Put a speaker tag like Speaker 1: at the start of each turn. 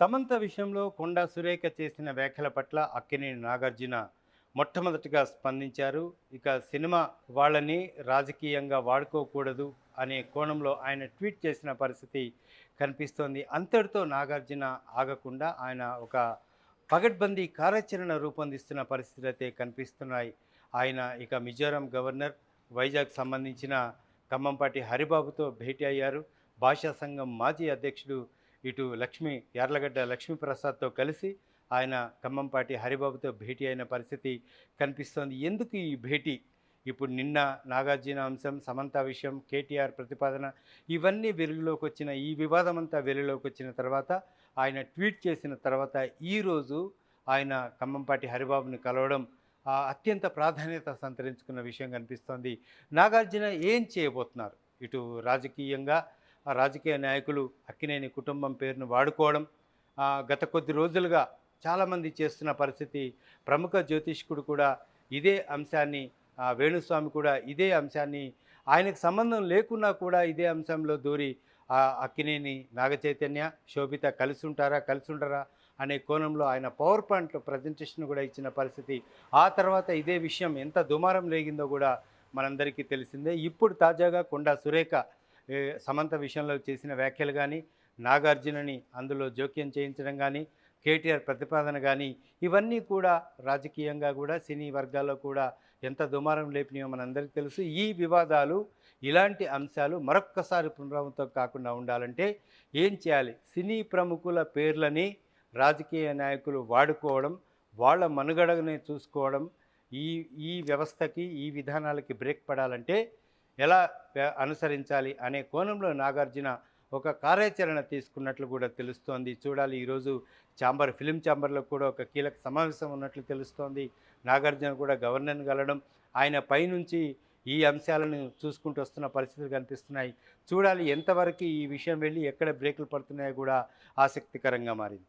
Speaker 1: సమంత విషయంలో కొండా సురేఖ చేసిన వ్యాఖ్యల పట్ల అక్కినేని నాగార్జున మొట్టమొదటిగా స్పందించారు. ఇక సినిమా వాళ్ళని రాజకీయంగా వాడుకోకూడదు అనే కోణంలో ఆయన ట్వీట్ చేసిన పరిస్థితి కనిపిస్తోంది. అంతటితో నాగార్జున ఆగకుండా ఆయన ఒక పగడ్బందీ కార్యాచరణ రూపొందిస్తున్న పరిస్థితులు అయితే కనిపిస్తున్నాయి. ఆయన ఇక మిజోరాం గవర్నర్ వైజాగ్ సంబంధించిన ఖమ్మంపాటి హరిబాబుతో భేటీ అయ్యారు. భాషా సంఘం మాజీ అధ్యక్షుడు ఇటు లక్ష్మి యార్లగడ్డ లక్ష్మీప్రసాద్తో కలిసి ఆయన ఖమ్మంపాటి హరిబాబుతో భేటీ అయిన పరిస్థితి కనిపిస్తోంది. ఎందుకు ఈ భేటీ? ఇప్పుడు నిన్న నాగార్జున అంశం సమంత విషయం కేటీఆర్ ప్రతిపాదన ఇవన్నీ వెలుగులోకి వచ్చిన ఈ వివాదం అంతా వెలుగులోకి వచ్చిన తర్వాత ఆయన ట్వీట్ చేసిన తర్వాత ఈరోజు ఆయన ఖమ్మంపాటి హరిబాబుని కలవడం అత్యంత ప్రాధాన్యత సంతరించుకున్న విషయం కనిపిస్తోంది. నాగార్జున ఏం చేయబోతున్నారు? ఇటు రాజకీయంగా ఆ రాజకీయ నాయకులు అక్కినేని కుటుంబం పేరును వాడుకోవడం గత కొద్ది రోజులుగా చాలామంది చేస్తున్న పరిస్థితి ప్రముఖ జ్యోతిష్కుడు కూడా ఇదే అంశాన్ని వేణుస్వామి కూడా ఇదే అంశాన్ని ఆయనకు సంబంధం లేకున్నా కూడా ఇదే అంశంలో దూరి ఆ అక్కినేని నాగచైతన్య శోభిత కలిసి ఉంటారా కలిసి ఉండరా అనే కోణంలో ఆయన పవర్ పాయింట్ ప్రజెంటేషన్ కూడా ఇచ్చిన పరిస్థితి. ఆ తర్వాత ఇదే విషయం ఎంత దుమారం లేగిందో కూడా మనందరికీ తెలిసిందే. ఇప్పుడు తాజాగా కొండా సురేఖ సమంత విషయంలో చేసిన వ్యాఖ్యలు కానీ నాగార్జునని అందులో జోక్యం చేయించడం కానీ కేటీఆర్ ప్రతిపాదన కానీ ఇవన్నీ కూడా రాజకీయంగా కూడా సినీ వర్గాల్లో కూడా ఎంత దుమారం లేపినాయో మనందరికీ తెలుసు. ఈ వివాదాలు ఇలాంటి అంశాలు మరొక్కసారి పునరావృతం కాకుండా ఉండాలంటే ఏం చేయాలి? సినీ ప్రముఖుల పేర్లని రాజకీయ నాయకులు వాడుకోవడం వాళ్ళ మనుగడని చూసుకోవడం ఈ ఈ వ్యవస్థకి ఈ విధానాలకి బ్రేక్ పడాలంటే ఎలా అనుసరించాలి అనే కోణంలో నాగార్జున ఒక కార్యాచరణ తీసుకున్నట్లు కూడా తెలుస్తోంది. చూడాలి ఈరోజు చాంబర్ ఫిలిం ఛాంబర్లో కూడా ఒక కీలక సమావేశం ఉన్నట్లు తెలుస్తోంది. నాగార్జున కూడా గవర్నర్ని గలడం ఆయన పైనుంచి ఈ అంశాలను చూసుకుంటూ వస్తున్న పరిస్థితులు కనిపిస్తున్నాయి. చూడాలి ఎంతవరకు ఈ విషయం వెళ్ళి ఎక్కడ బ్రేకులు పడుతున్నాయో కూడా ఆసక్తికరంగా మారింది.